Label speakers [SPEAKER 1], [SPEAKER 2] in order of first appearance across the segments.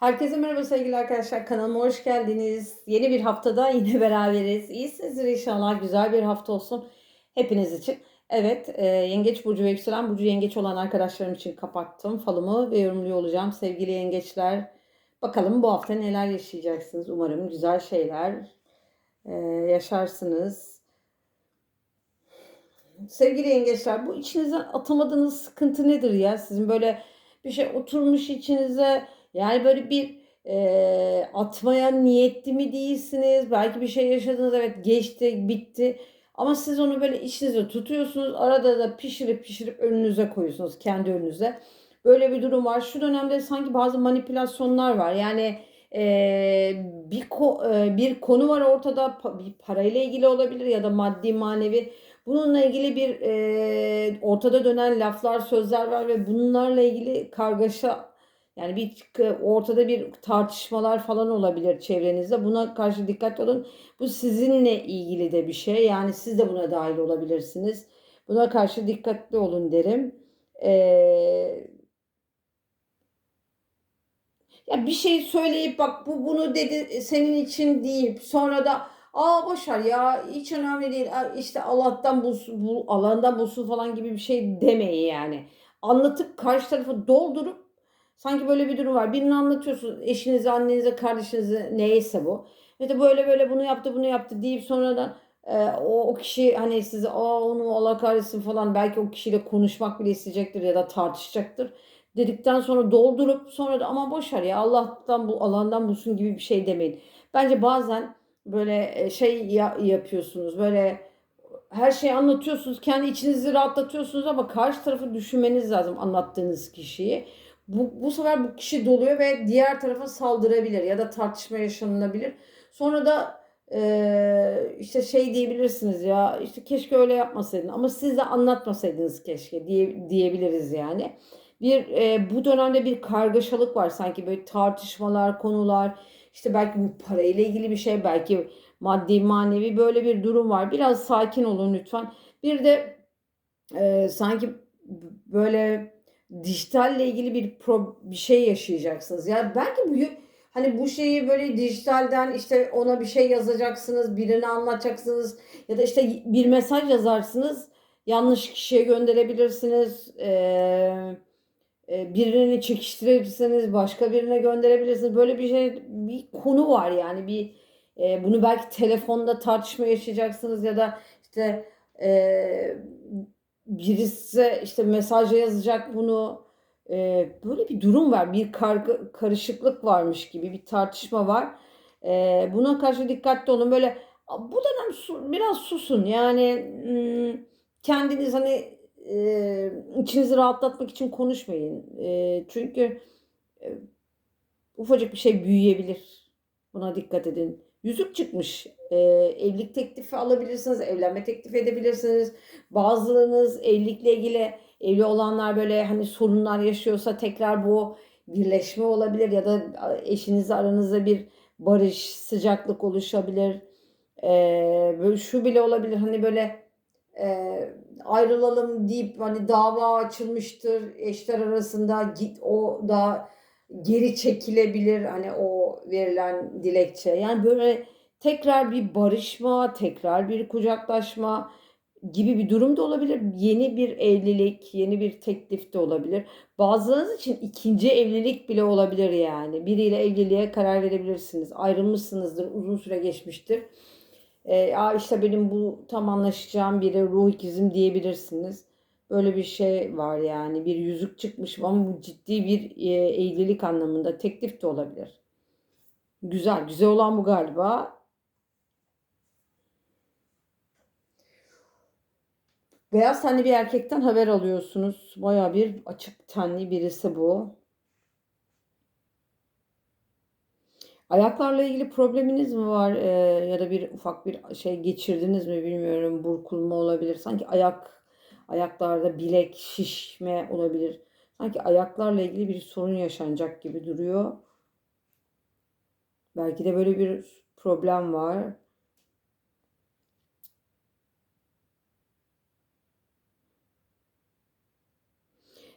[SPEAKER 1] Herkese merhaba sevgili arkadaşlar. Kanalıma hoş geldiniz. Yeni bir haftada yine beraberiz. İyisinizdir inşallah. Güzel bir hafta olsun hepiniz için. Evet, e, Yengeç Burcu ve Yükselen Burcu Yengeç olan arkadaşlarım için kapattım falımı ve yorumluyor olacağım. Sevgili Yengeçler, bakalım bu hafta neler yaşayacaksınız. Umarım güzel şeyler e, yaşarsınız. Sevgili Yengeçler, bu içinizden atamadığınız sıkıntı nedir ya? Sizin böyle bir şey oturmuş içinize yani böyle bir e, atmaya niyetli mi değilsiniz? Belki bir şey yaşadınız evet geçti bitti. Ama siz onu böyle içinizde tutuyorsunuz. Arada da pişirip pişirip önünüze koyuyorsunuz kendi önünüze. Böyle bir durum var. Şu dönemde sanki bazı manipülasyonlar var. Yani e, bir ko- e, bir konu var ortada pa- bir parayla ilgili olabilir ya da maddi manevi. Bununla ilgili bir e, ortada dönen laflar, sözler var ve bunlarla ilgili kargaşa yani bir ortada bir tartışmalar falan olabilir çevrenizde. Buna karşı dikkatli olun. Bu sizinle ilgili de bir şey. Yani siz de buna dahil olabilirsiniz. Buna karşı dikkatli olun derim. Ee, ya bir şey söyleyip bak bu bunu dedi senin için deyip sonra da aa boşver ya hiç önemli değil işte Allah'tan bulsun, bu Allah'tan bulsun falan gibi bir şey demeyin yani. Anlatıp karşı tarafı doldurup Sanki böyle bir durum var. Birini anlatıyorsun eşinize, annenize, kardeşinize neyse bu. De böyle böyle bunu yaptı, bunu yaptı deyip sonradan e, o, o kişi hani size aa onu Allah kahretsin falan belki o kişiyle konuşmak bile isteyecektir ya da tartışacaktır. Dedikten sonra doldurup sonra da ama boşver ya Allah'tan bu alandan bulsun gibi bir şey demeyin. Bence bazen böyle e, şey ya, yapıyorsunuz böyle her şeyi anlatıyorsunuz kendi içinizi rahatlatıyorsunuz ama karşı tarafı düşünmeniz lazım anlattığınız kişiyi bu, bu sefer bu kişi doluyor ve diğer tarafa saldırabilir ya da tartışma yaşanılabilir. Sonra da e, işte şey diyebilirsiniz ya işte keşke öyle yapmasaydın ama siz de anlatmasaydınız keşke diye, diyebiliriz yani. Bir e, bu dönemde bir kargaşalık var sanki böyle tartışmalar, konular işte belki bu parayla ilgili bir şey belki maddi manevi böyle bir durum var. Biraz sakin olun lütfen. Bir de e, sanki böyle dijitalle ilgili bir pro, bir şey yaşayacaksınız. Yani belki bu hani bu şeyi böyle dijitalden işte ona bir şey yazacaksınız, birine anlatacaksınız ya da işte bir mesaj yazarsınız, yanlış kişiye gönderebilirsiniz. Ee, birini çekiştirebilirsiniz, başka birine gönderebilirsiniz. Böyle bir şey bir konu var yani bir e, bunu belki telefonda tartışma yaşayacaksınız ya da işte e, birisi işte mesajla yazacak bunu. Ee, böyle bir durum var. Bir kar karışıklık varmış gibi bir tartışma var. Ee, buna karşı dikkatli olun. Böyle bu dönem su, biraz susun. Yani kendiniz hani e, içinizi rahatlatmak için konuşmayın. E, çünkü e, ufacık bir şey büyüyebilir. Buna dikkat edin. Yüzük çıkmış. Ee, evlilik teklifi alabilirsiniz, evlenme teklifi edebilirsiniz. Bazılarınız evlilikle ilgili evli olanlar böyle hani sorunlar yaşıyorsa tekrar bu birleşme olabilir ya da eşinizle aranızda bir barış, sıcaklık oluşabilir. Ee, böyle şu bile olabilir hani böyle e, ayrılalım deyip hani dava açılmıştır eşler arasında git o da geri çekilebilir hani o verilen dilekçe. Yani böyle tekrar bir barışma, tekrar bir kucaklaşma gibi bir durum da olabilir. Yeni bir evlilik, yeni bir teklif de olabilir. Bazılarınız için ikinci evlilik bile olabilir yani. Biriyle evliliğe karar verebilirsiniz. Ayrılmışsınızdır, uzun süre geçmiştir. E, işte benim bu tam anlaşacağım biri ruh ikizim diyebilirsiniz. Böyle bir şey var yani bir yüzük çıkmış ama bu ciddi bir evlilik anlamında teklif de olabilir. Güzel, güzel olan bu galiba. Beyaz tenli bir erkekten haber alıyorsunuz. Baya bir açık tenli birisi bu. Ayaklarla ilgili probleminiz mi var ee, ya da bir ufak bir şey geçirdiniz mi bilmiyorum. Burkulma olabilir. Sanki ayak Ayaklarda bilek şişme olabilir. Sanki ayaklarla ilgili bir sorun yaşanacak gibi duruyor. Belki de böyle bir problem var.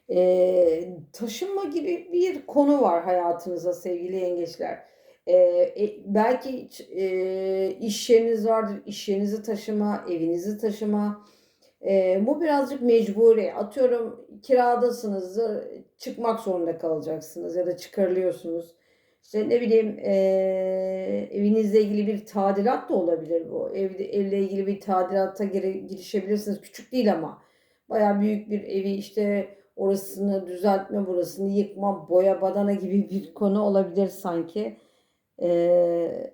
[SPEAKER 1] Eee, taşınma gibi bir konu var hayatınızda sevgili yengeçler. Eee, e, belki eee, iş yeriniz vardır, iş yerinizi taşıma, evinizi taşıma. Eee, bu birazcık mecburi. Atıyorum kiradasınızdır, çıkmak zorunda kalacaksınız ya da çıkarılıyorsunuz. İşte ne bileyim eee, evinizle ilgili bir tadilat da olabilir bu. Evde, evle ilgili bir tadilata gire, girişebilirsiniz. Küçük değil ama. Bayağı büyük bir evi işte orasını düzeltme, burasını yıkma, boya badana gibi bir konu olabilir sanki. Eee,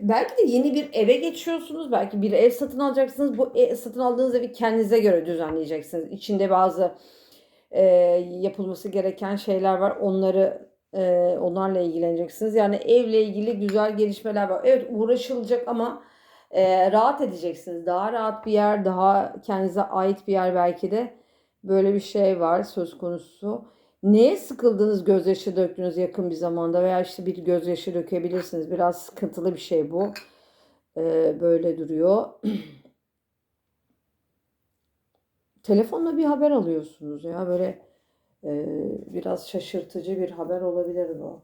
[SPEAKER 1] belki de yeni bir eve geçiyorsunuz. Belki bir ev satın alacaksınız. Bu ev, satın aldığınız evi kendinize göre düzenleyeceksiniz. İçinde bazı e, yapılması gereken şeyler var. Onları e, onlarla ilgileneceksiniz. Yani evle ilgili güzel gelişmeler var. Evet uğraşılacak ama e, rahat edeceksiniz. Daha rahat bir yer, daha kendinize ait bir yer belki de. Böyle bir şey var söz konusu. Neye sıkıldınız, gözyaşı döktünüz yakın bir zamanda veya işte bir gözyaşı dökebilirsiniz. Biraz sıkıntılı bir şey bu. Ee, böyle duruyor. Telefonla bir haber alıyorsunuz ya böyle e, biraz şaşırtıcı bir haber olabilir bu.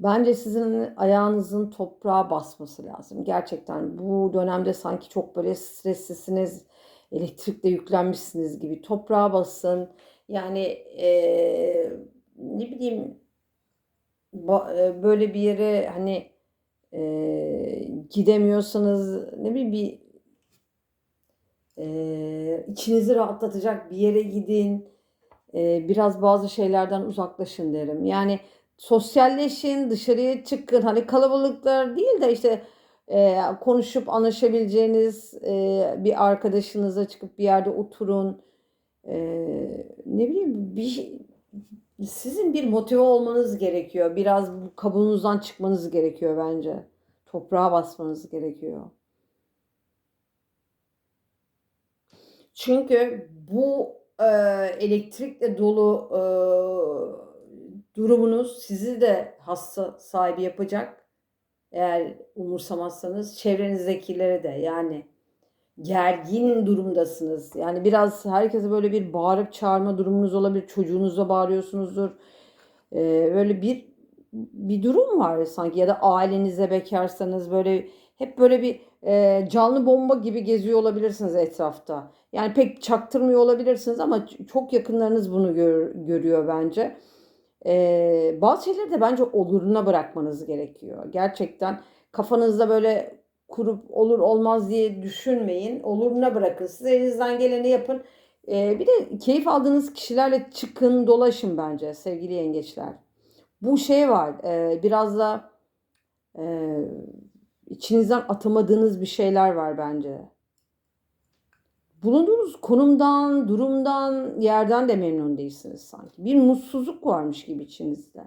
[SPEAKER 1] Bence sizin ayağınızın toprağa basması lazım. Gerçekten bu dönemde sanki çok böyle streslisiniz, elektrikle yüklenmişsiniz gibi. Toprağa basın. Yani eee, ne bileyim e, böyle bir yere hani eee, gidemiyorsanız ne bileyim bir eee, içinizi rahatlatacak bir yere gidin. Eee, biraz bazı şeylerden uzaklaşın derim. Yani sosyalleşin, dışarıya çıkın. Hani kalabalıklar değil de işte e, konuşup anlaşabileceğiniz e, bir arkadaşınıza çıkıp bir yerde oturun. E, ne bileyim bir sizin bir motive olmanız gerekiyor. Biraz bu kabuğunuzdan çıkmanız gerekiyor bence. Toprağa basmanız gerekiyor. Çünkü bu e, elektrikle dolu e, durumunuz sizi de hasta sahibi yapacak. Eğer umursamazsanız çevrenizdekilere de yani gergin durumdasınız. Yani biraz herkese böyle bir bağırıp çağırma durumunuz olabilir. Çocuğunuzla bağırıyorsunuzdur. Ee, böyle bir bir durum var sanki ya da ailenize bekarsanız böyle hep böyle bir e, canlı bomba gibi geziyor olabilirsiniz etrafta. Yani pek çaktırmıyor olabilirsiniz ama çok yakınlarınız bunu gör, görüyor bence. Ee, bazı şeyleri de bence oluruna bırakmanız gerekiyor. Gerçekten kafanızda böyle kurup olur olmaz diye düşünmeyin. Oluruna bırakın. Siz elinizden geleni yapın. Ee, bir de keyif aldığınız kişilerle çıkın dolaşın bence sevgili yengeçler. Bu şey var. E, biraz da e, içinizden atamadığınız bir şeyler var bence bulunduğunuz konumdan, durumdan, yerden de memnun değilsiniz sanki. Bir mutsuzluk varmış gibi içinizde.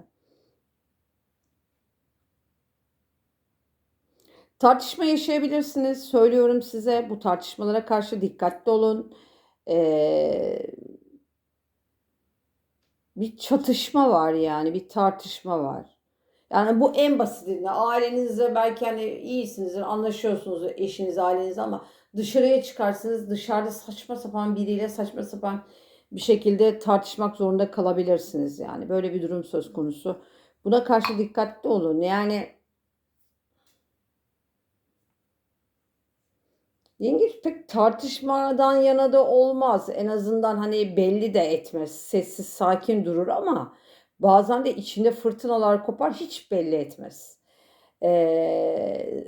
[SPEAKER 1] Tartışma yaşayabilirsiniz. Söylüyorum size bu tartışmalara karşı dikkatli olun. Ee, bir çatışma var yani bir tartışma var. Yani bu en basitinde ailenizle belki hani iyisinizdir, anlaşıyorsunuz eşiniz, aileniz ama dışarıya çıkarsınız dışarıda saçma sapan biriyle saçma sapan bir şekilde tartışmak zorunda kalabilirsiniz yani. Böyle bir durum söz konusu. Buna karşı dikkatli olun. Yani Yengeç pek tartışmadan yana da olmaz. En azından hani belli de etmez. Sessiz, sakin durur ama bazen de içinde fırtınalar kopar hiç belli etmez.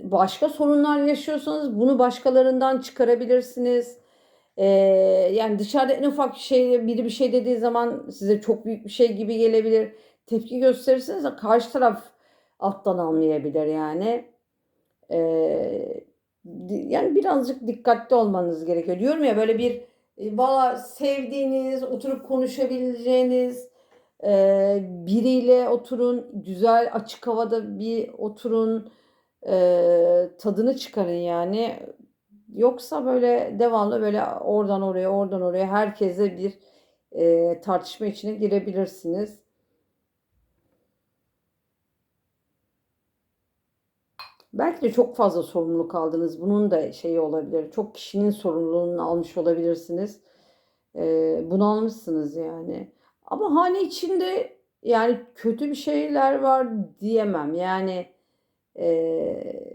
[SPEAKER 1] Başka sorunlar yaşıyorsanız bunu başkalarından çıkarabilirsiniz. Yani dışarıda en ufak şey biri bir şey dediği zaman size çok büyük bir şey gibi gelebilir. Tepki gösterirseniz karşı taraf alttan almayabilir yani. Yani birazcık dikkatli olmanız gerekiyor. Diyorum ya böyle bir e, valla sevdiğiniz, oturup konuşabileceğiniz e, biriyle oturun, güzel açık havada bir oturun, e, tadını çıkarın yani. Yoksa böyle devamlı böyle oradan oraya, oradan oraya herkese bir e, tartışma içine girebilirsiniz. Belki de çok fazla sorumluluk aldınız. Bunun da şeyi olabilir. Çok kişinin sorumluluğunu almış olabilirsiniz. Ee, bunalmışsınız yani. Ama hane içinde yani kötü bir şeyler var diyemem. Yani e,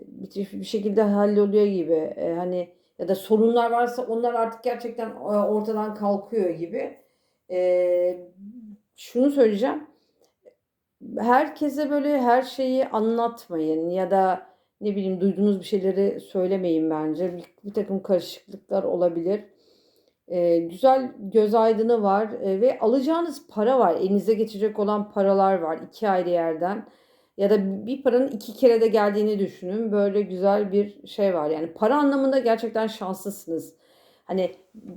[SPEAKER 1] bir, bir şekilde halloluyor gibi. E, hani ya da sorunlar varsa onlar artık gerçekten e, ortadan kalkıyor gibi. E, şunu söyleyeceğim. Herkese böyle her şeyi anlatmayın ya da ne bileyim duyduğunuz bir şeyleri söylemeyin bence. Bir, bir takım karışıklıklar olabilir. E, güzel göz aydını var e, ve alacağınız para var. Elinize geçecek olan paralar var iki ayrı yerden. Ya da bir paranın iki kere de geldiğini düşünün. Böyle güzel bir şey var. Yani para anlamında gerçekten şanslısınız. Hani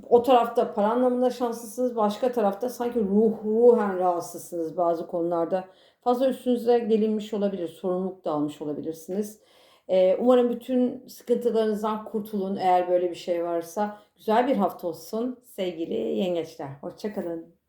[SPEAKER 1] o tarafta para anlamında şanslısınız. Başka tarafta sanki ruh ruhen rahatsızsınız bazı konularda. Fazla üstünüze gelinmiş olabilir. Sorumluluk da almış olabilirsiniz. Ee, umarım bütün sıkıntılarınızdan kurtulun eğer böyle bir şey varsa. Güzel bir hafta olsun sevgili yengeçler. Hoşçakalın.